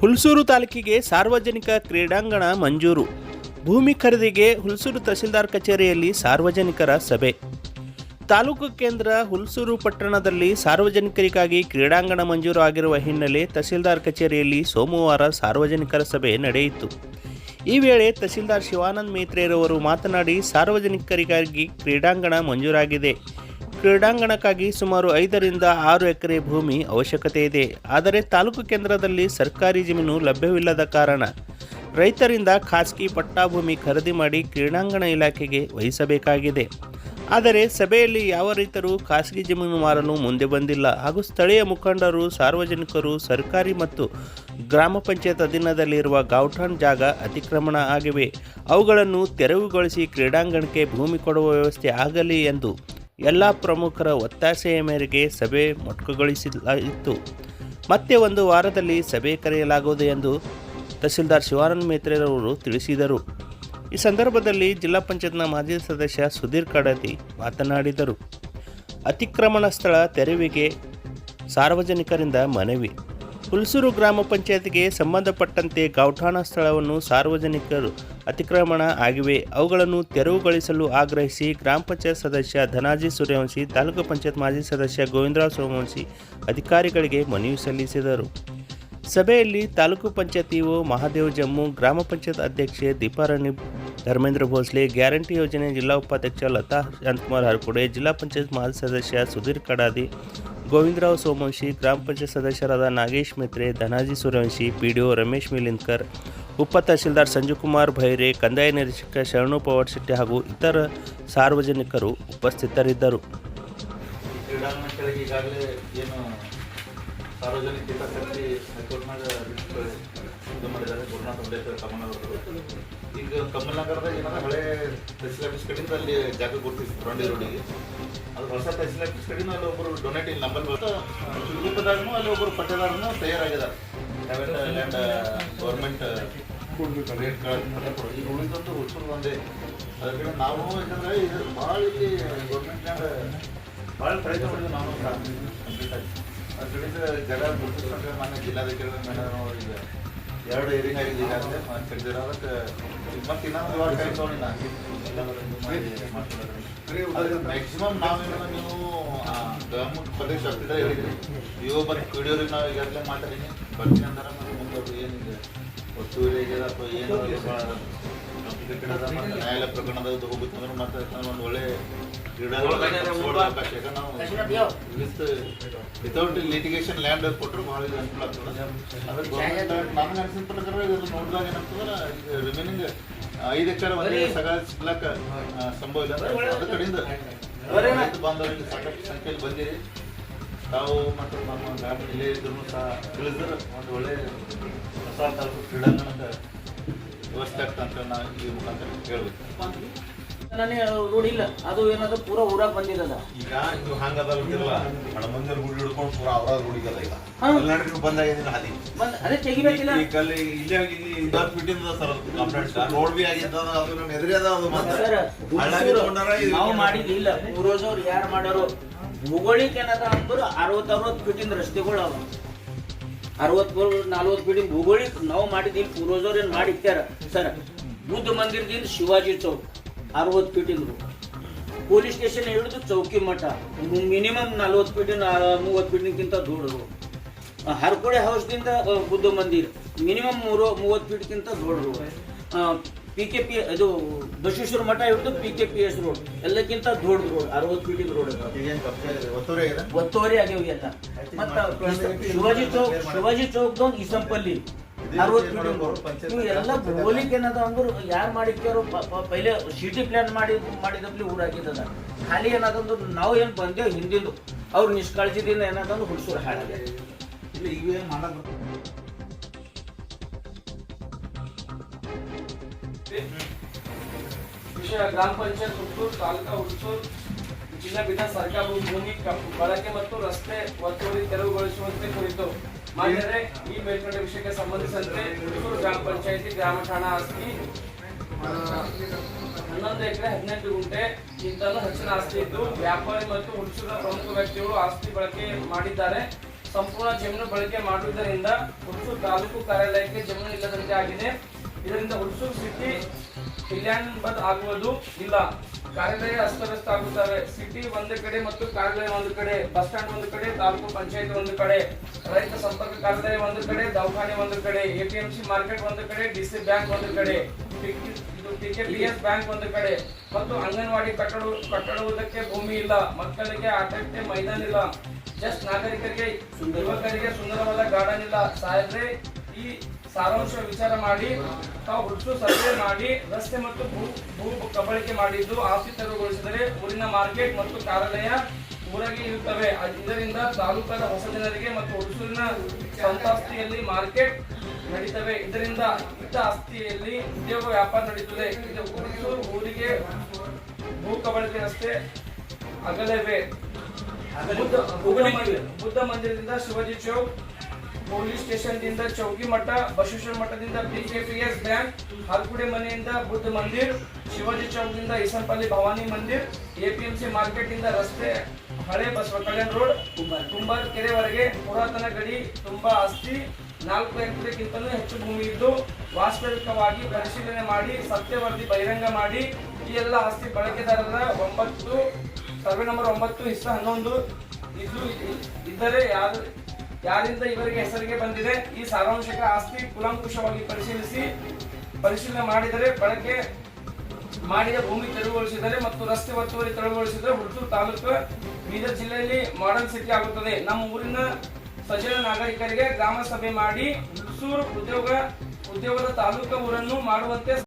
ಹುಲ್ಸೂರು ತಾಲೂಕಿಗೆ ಸಾರ್ವಜನಿಕ ಕ್ರೀಡಾಂಗಣ ಮಂಜೂರು. ಭೂಮಿ ಖರೀದಿಗೆ ಹುಲ್ಸೂರು ತಹಸೀಲ್ದಾರ್ ಕಚೇರಿಯಲ್ಲಿ ಸಾರ್ವಜನಿಕರ ಸಭೆ. ತಾಲೂಕು ಕೇಂದ್ರ ಹುಲ್ಸೂರು ಪಟ್ಟಣದಲ್ಲಿ ಸಾರ್ವಜನಿಕರಿಗಾಗಿ ಕ್ರೀಡಾಂಗಣ ಮಂಜೂರು ಆಗಿರುವ ಹಿನ್ನೆಲೆ ತಹಸೀಲ್ದಾರ್ ಕಚೇರಿಯಲ್ಲಿ ಸೋಮವಾರ ಸಾರ್ವಜನಿಕರ ಸಭೆ ನಡೆಯಿತು. ಈ ವೇಳೆ ತಹಸೀಲ್ದಾರ್ ಶಿವಾನಂದ್ ಮೇತ್ರೆರವರು ಮಾತನಾಡಿ, ಸಾರ್ವಜನಿಕರಿಗಾಗಿ ಕ್ರೀಡಾಂಗಣ ಮಂಜೂರಾಗಿದೆ. ಕ್ರೀಡಾಂಗಣಕ್ಕಾಗಿ ಸುಮಾರು ಐದರಿಂದ ಆರು ಎಕರೆ ಭೂಮಿ ಅವಶ್ಯಕತೆ ಇದೆ. ಆದರೆ ತಾಲೂಕು ಕೇಂದ್ರದಲ್ಲಿ ಸರ್ಕಾರಿ ಜಮೀನು ಲಭ್ಯವಿಲ್ಲದ ಕಾರಣ ರೈತರಿಂದ ಖಾಸಗಿ ಪಟ್ಟಾ ಭೂಮಿ ಖರೀದಿ ಮಾಡಿ ಕ್ರೀಡಾಂಗಣ ಇಲಾಖೆಗೆ ವಹಿಸಬೇಕಾಗಿದೆ. ಆದರೆ ಸಭೆಯಲ್ಲಿ ಯಾವ ರೈತರು ಖಾಸಗಿ ಜಮೀನು ಮಾರಲು ಮುಂದೆ ಬಂದಿಲ್ಲ ಹಾಗೂ ಸ್ಥಳೀಯ ಮುಖಂಡರು, ಸಾರ್ವಜನಿಕರು, ಸರ್ಕಾರಿ ಮತ್ತು ಗ್ರಾಮ ಪಂಚಾಯತ್ ಅಧೀನದಲ್ಲಿರುವ ಗೌಠಾನ್ ಜಾಗ ಅತಿಕ್ರಮಣ ಆಗಿವೆ. ಅವುಗಳನ್ನು ತೆರವುಗೊಳಿಸಿ ಕ್ರೀಡಾಂಗಣಕ್ಕೆ ಭೂಮಿ ಕೊಡುವ ವ್ಯವಸ್ಥೆ ಆಗಲಿ ಎಂದು ಎಲ್ಲ ಪ್ರಮುಖರ ಒತ್ತಾಸೆಯ ಮೇರೆಗೆ ಸಭೆ ಮೊಟಕುಗೊಳಿಸಲಾಯಿತು. ಮತ್ತೆ ಒಂದು ವಾರದಲ್ಲಿ ಸಭೆ ಕರೆಯಲಾಗುವುದು ಎಂದು ತಹಸೀಲ್ದಾರ್ ಶಿವಾನಂದ ಮೇತ್ರೆರವರು ತಿಳಿಸಿದರು. ಈ ಸಂದರ್ಭದಲ್ಲಿ ಜಿಲ್ಲಾ ಪಂಚಾಯತ್ನ ಮಾಜಿ ಸದಸ್ಯ ಸುಧೀರ್ ಕಡತಿ ಮಾತನಾಡಿದರು. ಅತಿಕ್ರಮಣ ಸ್ಥಳ ತೆರವಿಗೆ ಸಾರ್ವಜನಿಕರಿಂದ ಮನವಿ. ಹುಲ್ಸೂರು ಗ್ರಾಮ ಪಂಚಾಯತ್ಗೆ ಸಂಬಂಧಪಟ್ಟಂತೆ ಗೌಠಾಣ ಸ್ಥಳವನ್ನು ಸಾರ್ವಜನಿಕರು ಅತಿಕ್ರಮಣ ಆಗಿವೆ. ಅವುಗಳನ್ನು ತೆರವುಗೊಳಿಸಲು ಆಗ್ರಹಿಸಿ ಗ್ರಾಮ ಪಂಚಾಯತ್ ಸದಸ್ಯ ಧನಾಜಿ ಸೂರ್ಯವಂಶಿ, ತಾಲೂಕು ಪಂಚಾಯತ್ ಮಾಜಿ ಸದಸ್ಯ ಗೋವಿಂದರಾವ್ ಸೋಮವಂಶಿ ಅಧಿಕಾರಿಗಳಿಗೆ ಮನವಿ ಸಲ್ಲಿಸಿದರು. ಸಭೆಯಲ್ಲಿ ತಾಲೂಕು ಪಂಚಾಯತ್ ಇಒ ಮಹಾದೇವ್ ಜಮ್ಮು, ಗ್ರಾಮ ಪಂಚಾಯತ್ ಅಧ್ಯಕ್ಷೆ ದೀಪಾರಾಣಿ ಧರ್ಮೇಂದ್ರ ಭೋಸ್ಲೆ, ಗ್ಯಾರಂಟಿ ಯೋಜನೆ ಜಿಲ್ಲಾ ಉಪಾಧ್ಯಕ್ಷ ಲತಾ ಶಾಂತಕುಮಾರ್ ಹರಕುಡೆ, ಜಿಲ್ಲಾ ಪಂಚಾಯತ್ ಮಾಜಿ ಸದಸ್ಯ ಸುಧೀರ್ ಕಡಾದಿ ಗೋವಿಂದರಾವ್ ಸೋಮವಂಶಿ, ಗ್ರಾಮ ಪಂಚಾಯತ್ ಸದಸ್ಯರಾದ ನಾಗೇಶ್ ಮೆತ್ರೆ, ಧನಾಜಿ ಸೂರ್ಯವಂಶಿ, ಪಿಡಿಒ ರಮೇಶ್ ಮಿಲಿಂದ್ಕರ್, ಉಪ ತಹಶೀಲ್ದಾರ್ ಸಂಜುಕುಮಾರ್ ಭೈರೆ, ಕಂದಾಯ ನಿರೀಕ್ಷಕ ಶರಣು ಪವಾರ್ ಶೆಟ್ಟಿ ಹಾಗೂ ಇತರ ಸಾರ್ವಜನಿಕರು ಉಪಸ್ಥಿತರಿದ್ದರು. ಸಾರ್ವಜನಿಕ ಹಿತಾಸಕ್ತಿ ಹೈಕೋರ್ಟ್ನಾಗ ರಿಟ್ ಇದು ಈಗ ಕಮಲನಗರದ ಏನಾರ ಹಳೆ ಫೆಸಿಲಿಟೀಸ್ ಆಫೀಸ್ ಕಡೆಯಿಂದ ಅಲ್ಲಿ ಜಾಗ ಗುರುತಿಸಿ ರಂಡಿ ರೋಡಿಗೆ? ಅದು ಹೊಸ ತಹಸೀಲ್ ಕಡಿಮೆ ಅಲ್ಲಿ ಒಬ್ಬರು ಡೊನೇಟ್ ಇಲ್ಲಿ ನಂಬಲ್ ರೂಪದಾಗೂ ಅಲ್ಲಿ ಒಬ್ಬರು ಪಟ್ಟದಾರನು ತಯಾರಾಗಿದ್ದಾರೆ. ಪ್ರೈವೇಟ್ ಲ್ಯಾಂಡ್ ಗೌರ್ಮೆಂಟ್ ರೇಟ್ ಈಗ ಉಳಿದಂತೂ ಹುಡುಗರು ಒಂದೇ. ಅದಕ್ಕೆ ನಾವು ಯಾಕಂದ್ರೆ ಇದು ಭಾಳ ಇಲ್ಲಿ ಗೌರ್ಮೆಂಟ್ ಲ್ಯಾಂಡ್ ಭಾಳ ಪ್ರಯತ್ನ ಮಾಡಿದ್ವಿ ನಾವು ಕಂಪ್ಲೀಟ್ ಆಗಿ. ಅದ್ರ ಕಡೆಯಿಂದ ಜಾಗ ಗುರುತಿಸ್ಕೊಂಡ್ರೆ ಮೊನ್ನೆ ಜಿಲ್ಲಾಧಿಕಾರಿ ಮೇಡಮ್ ಅವ್ರಿಗೆ ಎರಡು ಏರಿಂಗ್ ಆಗಿದೆ ಈಗಾಗಲೇ ಕಟ್ಟಿದ್ರೆ ಅದಕ್ಕೆ ಮತ್ತೆ ಇನ್ನೊಂದು ವಾರ ತೊಗೊಂಡು ನಾನು ಮ್ಯಾಕ್ಸಿಮಮ್ ನಾವೇನ ನೀವು ಗವರ್ಮೆಂಟ್ ಪ್ರದೇಶ ಆಗ್ತಿದ್ರೆ ಹೇಳಿದ್ರಿ ಇವ ಬಂದು ಕುಡಿಯೋರಿಗೆ ನಾವು ಈಗಾಗಲೇ ಮಾತಾಡೀನಿ ಬರ್ತೀನಿ ಅಂದ್ರೆ ಮತ್ತೆ ಮುಂದೆ ಏನಿದೆ? ಒತ್ತುವರಿ ಆಗ್ಯದ ಅಥವಾ ಏನು ನ್ಯಾಯಾಲಯ ಪ್ರಕರಣದ ಹೋಗುತ್ತೆ ಅಂದ್ರೆ ಮತ್ತೆ ಒಂದು ಒಳ್ಳೆ ವಿತೌಟ್ ಲಿಟಿಗೇಷನ್ ಲ್ಯಾಂಡ್ ಕೊಟ್ಟರು ಭಾಳ ಇದು ಅನುಕೂಲ ಆಗ್ತದೆ ಅದ್ರ ಗೌರ್ಮೆಂಟ್ ನನಗೆ ಅನ್ಸಿದ ಪ್ರಕಾರ ಇದು ನೋಡಿದಾಗ ಏನಾಗ್ತದಲ್ಲ ರಿಮೈನಿಂಗ್ ಐದು ಎಕರೆ ಒಂದೇ ಸಗ ಸಿಗ್ಲಾಕ ಆ, ಸಂಭವ ಇಲ್ಲ. ಅಂದ್ರೆ ಕಡೆಯಿಂದ ರೈತ ಬಾಂಧವರಿಗೆ ಸಾಕಷ್ಟು ಸಂಖ್ಯೆಯಲ್ಲಿ ಬಂದಿರಿ. ತಾವು ಮತ್ತು ನಮ್ಮ ಗ್ರಾಮೀಣ ಇಲ್ಲೇ ಇದ್ರು ಸಹ ತಿಳಿದ್ರೆ ಒಂದು ಒಳ್ಳೆ ಹೊಸ ತಾಲೂಕು ಕ್ರೀಡಾಂಗಣದ ವ್ಯವಸ್ಥೆ ಆಗ್ತಂತ ನಾವು ಈ ಮುಖಾಂತರ ಹೇಳ್ಬೇಕು. ನಾನೇ ರೋಡ್ ಇಲ್ಲ. ಅದು ಏನದ ಪೂರಾ ಊರಾಗ ಬಂದಿರದ. ಈಗ ನೀವು ಹಂಗದ ಗೊತ್ತಿಲ್ಲ ಹಣಮಂದಿರ ಗುಡಿ ಹಿಡ್ಕೊಂಡು ಪೂರ ಅವರ ರೂಢಿಗದ ಈಗ. ಹಾ. ಕರ್ನಾಟಕ ಬಂದಾಗಿದ್ರೆ ಹಾದಿ ಬಂದ್ ಅದೇ ತೆಗಿಬೇಕಿಲ್ಲ. ಈ ಕಲ್ಲಿ ಇಲ್ಲೇ ಇಲ್ಲಿ ಇದಾಗ್ ಬಿಟ್ಟಿದ್ದ ಸರ್ ಕಂಪ್ಲೇಂಟ್ ರೋಡ್ ಬಿ ಆಗಿದ್ದ ಅದು ನಮ್ಮ ಎದುರೇ ಅದ ಅದು ಮತ್ತೆ ಸರ್ ಹಳ್ಳಾಗಿ ತಗೊಂಡಾರ ಇದು ನಾವು ಮಾಡಿದ್ದಿಲ್ಲ ಪೂರ್ವಜವ್ರು ಯಾರು ಮಾಡ್ಯಾರು ಭೂಗೋಳಿಕ ಏನದ ಅಂದ್ರೆ ಅರವತ್ತು ಅರವತ್ತು ಫೀಟಿಂದ ರಸ್ತೆಗಳು ಅವ. ಅರವತ್ತು ನಲ್ವತ್ತು ಫೀಟಿನ ಭೂಗೋಳಿಕ್ ನಾವು ಮಾಡಿದ್ದೀವಿ ಪೂರ್ವಜವ್ರು ಏನು ಸರ್ ಬುದ್ಧ ಮಂದಿರದಿಂದ ಶಿವಾಜಿ ಚೌಕ್. ಅರವತ್ತು ಫೀಟಿಂದ ಪೊಲೀಸ್ ಸ್ಟೇಷನ್ ಹಿಡಿದು ಚೌಕಿ ಮಠ. ಮಿನಿಮಮ್ ನಲ್ವತ್ತು ಫೀಟಿನ ಮೂವತ್ತು ಫೀಟಿನ್ಗಿಂತ ದೊಡ್ಡದು ಹರ್ಕೊಡೆ ಹೌಸ್ದಿಂದ ಅ, ಬುದ್ಧ ಮಂದಿರ. ಮಿನಿಮಮ್ ಮೂರು ಮೂವತ್ತು ಫೀಟ್ಗಿಂತ ದೊಡ್ಡದು ಪಿ ಕೆ ಪಿ ಇದು ಬಸವೇಶ್ವರ ಮಠ ಹಿಡಿದು P K P S road ಎಲ್ಲಕ್ಕಿಂತ ದೊಡ್ಡ ರೋಡ್ ಅರವತ್ತು ಫೀಟಿನ ರೋಡ್ ಒತ್ತುವರಿ ಆಗ್ಯಾವ ಎಲ್ಲ ಮತ್ತ ಶಿವಾಜಿ ಚೌಕ್ ಶಿವಾಜಿ ಚೌಕ್ ಇಸಂಪಲ್ಲಿ ಎಲ್ಲ ಭೌಗೋಳಿಕ ಏನದ ಅಂದ್ರೆ ಯಾರು ಮಾಡಿಕ್ಯಾರೋ ಪೈಲೆ ಸಿಟಿ ಪ್ಲಾನ್ ಮಾಡಿ ಮಾಡಿದಪ್ಲಿ ಊರಾಗಿದ್ದದ ಖಾಲಿ ಏನದಂದ್ರೆ ನಾವು ಏನು ಬಂದೇವು ಹಿಂದಿಂದು. ಅವ್ರು ನಿಷ್ಕಾಳಜಿದಿಂದ ಏನದಂದ್ರೆ ಹುಡ್ಸೂರು ಹಾಳಾಗ ಇಲ್ಲ ಇವೇನು ಮಾಡಕ್ ವಿಷಯ ಗ್ರಾಮ ಪಂಚಾಯತ್ ಹುಟ್ಟೂರು ತಾಲೂಕಾ ಹುಟ್ಟೂರು ಜಿಲ್ಲಾ ವಿಧಾನ ಸರ್ಕಾರ ಭೂಮಿ ಬಳಕೆ ಮತ್ತು ರಸ್ತೆ ಒತ್ತುವರಿ ತೆರವುಗೊಳಿಸುವಂತೆ ಕುರಿತು. ಮಾನ್ಯರೇ, ಈ ಮೇಲ್ಕಂಡ ವಿಷಯಕ್ಕೆ ಸಂಬಂಧಿಸಿದಂತೆ ಹುಟ್ಟೂರು ಗ್ರಾಮ ಪಂಚಾಯಿತಿ ಗ್ರಾಮ ಠಾಣಾ ಆಸ್ತಿ ಹನ್ನೊಂದು ಎಕರೆ ಹದಿನೆಂಟು ಗುಂಟೆ ಇಂತಲೂ ಹೆಚ್ಚಿನ ಆಸ್ತಿ ಇದ್ದು, ವ್ಯಾಪಾರಿ ಮತ್ತು ಹುಡುಗರ ಪ್ರಮುಖ ವ್ಯಕ್ತಿಗಳು ಆಸ್ತಿ ಬಳಕೆ ಮಾಡಿದ್ದಾರೆ. ಸಂಪೂರ್ಣ ಜಮೀನು ಬಳಕೆ ಮಾಡುವುದರಿಂದ ಹುಡುಗರು ತಾಲೂಕು ಕಾರ್ಯಾಲಯಕ್ಕೆ ಜಮೀನು ಇಲ್ಲದಂತೆ ಆಗಿದೆ. ಇದರಿಂದ ಹುಟ್ಟು ಸಿಟಿ ಕಲ್ಯಾಣಬದ್ಧ ಆಗುವುದು ಇಲ್ಲ. ಕಾರ್ಯಾಲಯ ಅಸ್ತವ್ಯಸ್ತ ಆಗುತ್ತವೆ ಸಿಟಿ ಒಂದು ಕಡೆ ಮತ್ತು ಕಾರ್ಯಾಲಯ ಒಂದು ಕಡೆ, ಬಸ್ ಸ್ಟ್ಯಾಂಡ್ ಒಂದು ಕಡೆ, ತಾಲೂಕು ಪಂಚಾಯತ್ ಒಂದು ಕಡೆ, ರೈತ ಸಂಪರ್ಕ ಕಾರ್ಯಾಲಯ ಒಂದು ಕಡೆ, ದವಾಖಾನೆ ಒಂದು ಕಡೆ ಎಪಿಎಂಸಿ ಮಾರ್ಕೆಟ್ ಒಂದು ಕಡೆ ಡಿಸಿ ಬ್ಯಾಂಕ್ ಒಂದು ಕಡೆ ಇದು ಟಿಕೆಪಿಎಸ್ ಬ್ಯಾಂಕ್ ಒಂದು ಕಡೆ ಮತ್ತು ಅಂಗನವಾಡಿ ಕಟ್ಟಡ ಕಟ್ಟಡುವುದಕ್ಕೆ ಭೂಮಿ ಇಲ್ಲ. ಮಕ್ಕಳಿಗೆ ಆಟಕ್ಕೆ ಮೈದಾನ ಇಲ್ಲ ಜಸ್ಟ್ ನಾಗರಿಕರಿಗೆ, ಯುವಕರಿಗೆ ಸುಂದರವಾದ ಗಾರ್ಡನ್ ಇಲ್ಲ. ಸಾಹೇಬ್ರೆ ಈ ಸಾರಾಂಶ ವಿಚಾರ ಮಾಡಿ ತಾವು ಹುಟ್ಟು ಸರ್ವೆ ಮಾಡಿ ರಸ್ತೆ ಮತ್ತು ಭೂ ಭೂ ಕಬಳಿಕೆ ಮಾಡಿದ್ದು ಆಸ್ತಿ ತೆರವುಗೊಳಿಸಿದರೆ ಊರಿನ ಮಾರ್ಕೆಟ್ ಮತ್ತು ಕಾರ್ಯಾಲಯ ಊರಾಗಿ ಇರುತ್ತವೆ. ಇದರಿಂದ ತಾಲೂಕಾದ ಹೊಸ ಜನರಿಗೆ ಮತ್ತು ಹುಡುಸೂರಿನ ಸಂತಾಸ್ತಿಯಲ್ಲಿ ಮಾರ್ಕೆಟ್ ನಡೀತವೆ. ಇದರಿಂದ ಇದ್ದ ಆಸ್ತಿಯಲ್ಲಿ ಉದ್ಯೋಗ ವ್ಯಾಪಾರ ನಡೀತದೆ. ಇದು ಹುಡುಸೂರು ಊರಿಗೆ ಭೂ ಕಬಳಿಕೆ ರಸ್ತೆ ಅಗಲವೇ. ಬುದ್ಧ ಬುದ್ಧ ಬುದ್ಧ ಮಂದಿರದಿಂದ ಶಿವಾಜಿ ಚೌಕ್ ಪೊಲೀಸ್ ಸ್ಟೇಷನ್ ದಿಂದ ಚೌಕಿ ಮಠ ಬಸವೇಶ್ವರ ಮಠದಿಂದ ಬಿಕೆಪಿಎಸ್ ಬ್ಯಾಂಕ್ ಹಲ್ಕುಡೆ ಮನೆಯಿಂದ ಬುದ್ಧ ಮಂದಿರ್, ಶಿವಾಜಿ ಚೌಕದಿಂದ ಇಸಂಪಲ್ಲಿ ಭವಾನಿ ಮಂದಿರ್ ಎಪಿಎಂಸಿ ಮಾರ್ಕೆಟ್ ಇಂದ ರಸ್ತೆ, ಹಳೆ ಬಸವ ಕಲ್ಯಾಣ ರೋಡ್, ಕುಂಬಾರ್. ಕೆರೆವರೆಗೆ ಪುರಾತನ ಗಡಿ, ತುಂಬಾ ಆಸ್ತಿ, ನಾಲ್ಕು ಎಕರೆಗಿಂತಲೂ ಹೆಚ್ಚು ಭೂಮಿ ಇದ್ದು, ವಾಸ್ತವಿಕವಾಗಿ ಪರಿಶೀಲನೆ ಮಾಡಿ ಸತ್ಯ ವರದಿ ಬಹಿರಂಗ ಮಾಡಿ, ಈ ಎಲ್ಲ ಆಸ್ತಿ ಬಳಕೆದಾರರ ಒಂಬತ್ತು, ಸರ್ವೆ ನಂಬರ್ ಒಂಬತ್ತು ಹಿಸ್ಸ ಹನ್ನೊಂದು ಇದು ಇದ್ದರೆ ಯಾರು ಯಾರಿಂದ ಇವರಿಗೆ ಹೆಸರಿಗೆ ಬಂದಿದೆ, ಈ ಸಾರಾಂಶಕ ಆಸ್ತಿ ಕುಲಂಕುಷವಾಗಿ ಪರಿಶೀಲಿಸಿ, ಪರಿಶೀಲನೆ ಮಾಡಿದರೆ ಬಳಕೆ ಮಾಡಿದ ಭೂಮಿ ತೆರವುಗೊಳಿಸಿದರೆ ಮತ್ತು ರಸ್ತೆ ಒತ್ತುವರಿ ತೆರವುಗೊಳಿಸಿದರೆ ಹುಡ್ತೂರು ತಾಲೂಕು ಬೀದರ್ ಜಿಲ್ಲೆಯಲ್ಲಿ ಮಾಡಲ್ ಸಿಟಿ ಆಗುತ್ತದೆ. ನಮ್ಮ ಊರಿನ ಸಜ್ಜನ ನಾಗರಿಕರಿಗೆ ಗ್ರಾಮ ಸಭೆ ಮಾಡಿ ಹುಣಸೂರು ಉದ್ಯೋಗ, ಉದ್ಯೋಗದ ತಾಲೂಕು ಊರನ್ನು ಮಾಡುವಂತೆ